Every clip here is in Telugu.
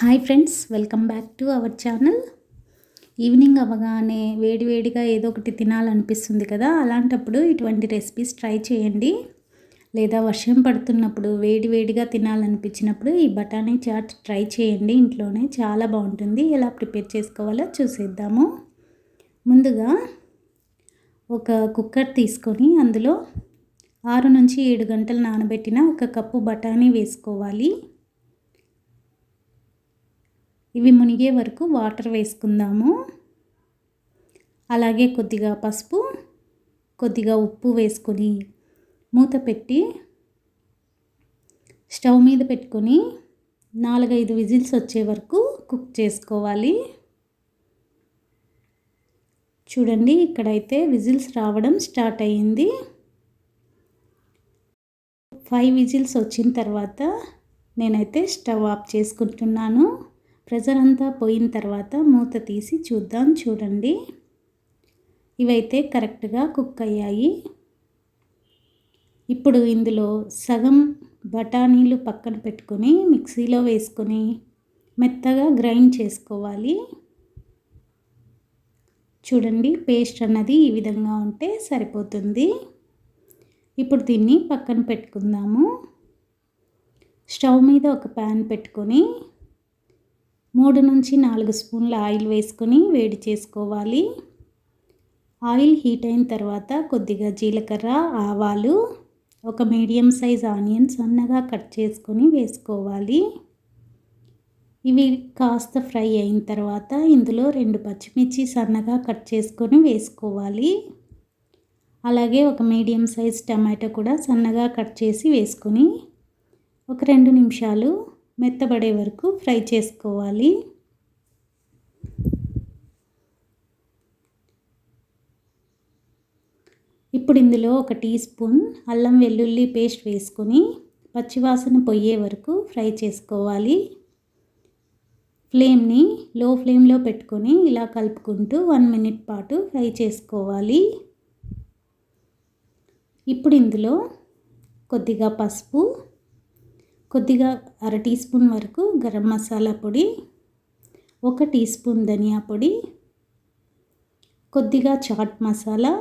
Hi friends welcome back to our channel. Evening అవ్వగానే వేడివేడిగా ఏదో ఒకటి తినాలనిపిస్తుంది కదా అలాంటప్పుడు ఇటువంటి రెసిపీస్ ట్రై చేయండి. లేదా వర్షం పడుతున్నప్పుడు వేడివేడిగా తినాలనిపించినప్పుడు ఈ బఠానీ చాట్ ట్రై చేయండి ఇంట్లోనే చాలా బాగుంటుంది. ఎలా ప్రిపేర్ చేసుకోవాలో చూసేద్దాము. ముందుగా ఒక కుక్కర్ తీసుకొని అందులో ఆరు నుంచి ఏడు గంటలు నానబెట్టిన ఒక కప్పు బఠానీ వేసుకోవాలి. ఇవి మునిగే వరకు వాటర్ వేసుకుందాము. అలాగే కొద్దిగా పసుపు కొద్దిగా ఉప్పు వేసుకొని మూత పెట్టి స్టవ్ మీద పెట్టుకొని నాలుగైదు విజిల్స్ వచ్చే వరకు కుక్ చేసుకోవాలి. చూడండి ఇక్కడైతే విజిల్స్ రావడం స్టార్ట్ అయ్యింది. ఫైవ్ విజిల్స్ వచ్చిన తర్వాత నేనైతే స్టవ్ ఆఫ్ చేసుకుంటున్నాను. ప్రెజర్ అంతా పోయిన తర్వాత మూత తీసి చూద్దాం చూడండి. ఇవైతే కరెక్ట్గా కుక్ అయ్యాయి. ఇప్పుడు ఇందులో సగం బఠానీలు పక్కన పెట్టుకొని మిక్సీలో వేసుకొని మెత్తగా గ్రైండ్ చేసుకోవాలి. చూడండి పేస్ట్ అన్నది ఈ విధంగా ఉంటే సరిపోతుంది. ఇప్పుడు దీన్ని పక్కన పెట్టుకుందాము. స్టవ్ మీద ఒక ప్యాన్ పెట్టుకొని మూడు నుంచి నాలుగు స్పూన్ల ఆయిల్ వేసుకొని వేడి చేసుకోవాలి. ఆయిల్ హీట్ అయిన తర్వాత కొద్దిగా జీలకర్ర ఆవాలు ఒక మీడియం సైజ్ ఆనియన్ సన్నగా కట్ చేసుకొని వేసుకోవాలి. ఇవి కాస్త ఫ్రై అయిన తర్వాత ఇందులో రెండు పచ్చిమిర్చి సన్నగా కట్ చేసుకొని వేసుకోవాలి. అలాగే ఒక మీడియం సైజ్ టమాటో కూడా సన్నగా కట్ చేసి వేసుకొని ఒక రెండు నిమిషాలు మెత్తబడే వరకు ఫ్రై చేసుకోవాలి. ఇప్పుడు ఇందులో ఒక టీ స్పూన్ అల్లం వెల్లుల్లి పేస్ట్ వేసుకొని పచ్చివాసన పొయ్యే వరకు ఫ్రై చేసుకోవాలి. ఫ్లేమ్ని లో ఫ్లేమ్లో పెట్టుకొని ఇలా కలుపుకుంటూ వన్ మినిట్ పాటు ఫ్రై చేసుకోవాలి. ఇప్పుడు ఇందులో కొద్దిగా పసుపు కొద్దిగా అర టీ స్పూన్ వరకు గరం మసాలా పొడి ఒక టీ స్పూన్ ధనియా పొడి కొద్దిగా చాట్ మసాలా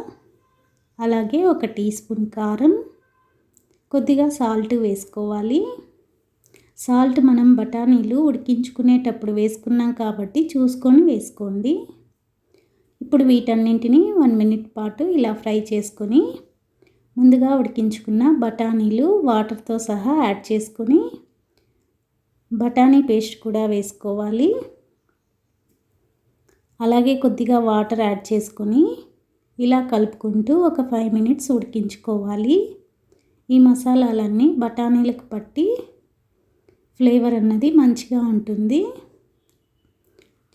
అలాగే ఒక టీ స్పూన్ కారం కొద్దిగా సాల్ట్ వేసుకోవాలి. సాల్ట్ మనం బఠానీలు ఉడికించుకునేటప్పుడు వేసుకున్నాం కాబట్టి చూసుకొని వేసుకోండి. ఇప్పుడు వీటన్నింటినీ వన్ మినిట్ పాటు ఇలా ఫ్రై చేసుకొని ముందుగా ఉడికించుకున్న బఠానీలు వాటర్తో సహా యాడ్ చేసుకొని బఠానీ పేస్ట్ కూడా వేసుకోవాలి. అలాగే కొద్దిగా వాటర్ యాడ్ చేసుకొని ఇలా కలుపుకుంటూ ఒక ఫైవ్ మినిట్స్ ఉడికించుకోవాలి. ఈ మసాలాలన్నీ బఠానీలకు పట్టి ఫ్లేవర్ అన్నది మంచిగా ఉంటుంది.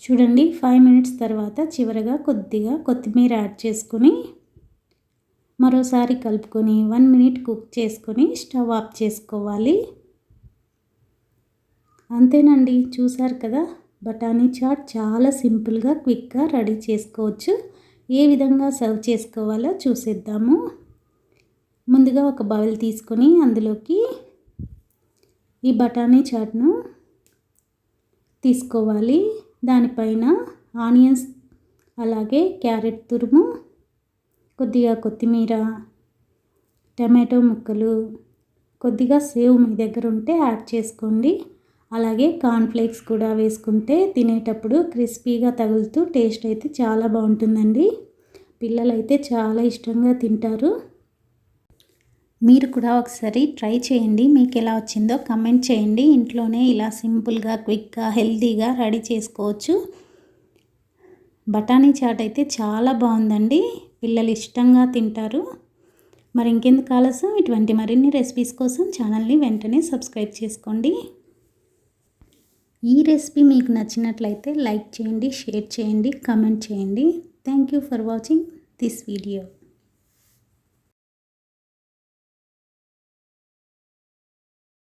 చూడండి ఫైవ్ మినిట్స్ తర్వాత చివరగా కొద్దిగా కొత్తిమీర యాడ్ చేసుకొని మరోసారి కలుపుకొని వన్ మినిట్ కుక్ చేసుకొని స్టవ్ ఆఫ్ చేసుకోవాలి. అంతేనండి చూసారు కదా? బఠానీ చాట్ చాలా సింపుల్గా క్విక్గా రెడీ చేసుకోవచ్చు. ఏ విధంగా సర్వ్ చేసుకోవాలో చూసేద్దాము. ముందుగా ఒక బౌల్ తీసుకొని అందులోకి ఈ బఠానీ చాట్ను తీసుకోవాలి. దానిపైన ఆనియన్స్ అలాగే క్యారెట్ తురుము కొద్దిగా కొత్తిమీర టమాటో ముక్కలు కొద్దిగా సేవ్ మీ దగ్గర ఉంటే యాడ్ చేసుకోండి. అలాగే కార్న్ఫ్లేక్స్ కూడా వేసుకుంటే తినేటప్పుడు క్రిస్పీగా తగులుతూ టేస్ట్ అయితే చాలా బాగుంటుందండి. పిల్లలైతే చాలా ఇష్టంగా తింటారు. మీరు కూడా ఒకసారి ట్రై చేయండి. మీకు ఎలా వచ్చిందో కమెంట్ చేయండి. ఇంట్లోనే ఇలా సింపుల్గా క్విక్గా హెల్తీగా రెడీ చేసుకోవచ్చు. బఠానీ చాట్ అయితే చాలా బాగుందండి. పిల్లలు ఇష్టంగా తింటారు. మరి ఇంకెందుకు ఆలస్యం? ఇటువంటి మరిన్ని రెసిపీస్ కోసం ఛానల్ని వెంటనే సబ్స్క్రైబ్ చేసుకోండి. ఈ రెసిపీ మీకు నచ్చినట్లయితే లైక్ చేయండి షేర్ చేయండి కమెంట్ చేయండి. Thank you for watching this video.